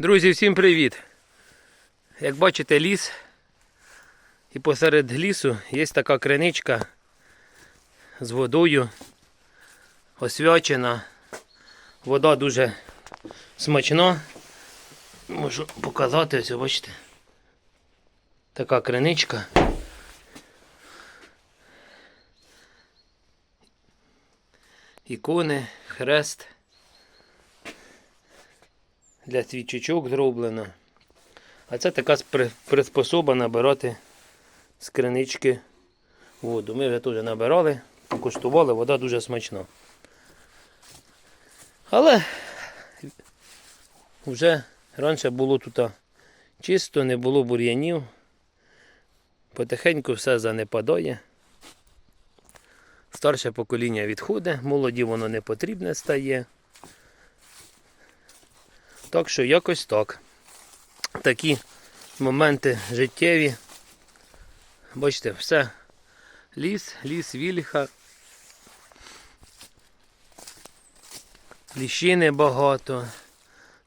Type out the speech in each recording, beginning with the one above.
Друзі, всім привіт! Як бачите, ліс. І посеред лісу є така криничка з водою освячена. Вода дуже смачна. Можу показати, ось бачите. Така криничка. Ікони, хрест. Для свічечок зроблено. А це така приспособа набирати з кринички воду. Ми вже теж набирали, покуштували, вода дуже смачна. Але вже раніше було тут чисто, не було бур'янів. Потихеньку все занепадає. Старше покоління відходить, молоді воно не потрібне стає. Так що якось так. Такі моменти життєві. Бачите, все. Ліс, ліс, вільха. Ліщини багато.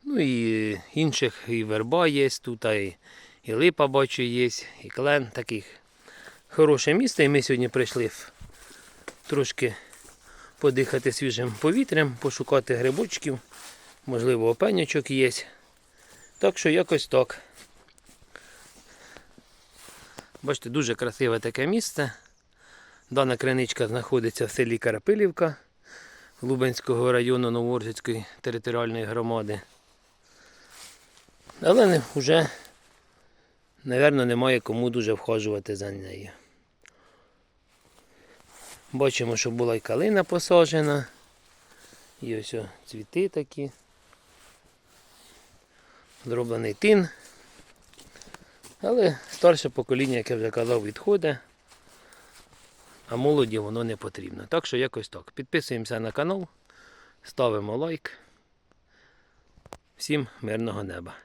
Ну і інших і верба є тут, і, і липа бачу є, і клен таких. Хороше місце. І ми сьогодні прийшли трошки подихати свіжим повітрям, пошукати грибочків. Можливо, опенячок є. Так що якось так. Бачите, дуже красиве таке місце. Дана криничка знаходиться в селі Карапилівка Лубенського району Новоржицької територіальної громади. Але вже, мабуть, немає кому дуже вхожувати за нею. Бачимо, що була й калина посаджена. І ось цвіти такі. Зроблений тин. Але старше покоління, як я вже казав, відходить. А молоді воно не потрібно. Так що якось так. Підписуємося на канал, ставимо лайк. Всім мирного неба.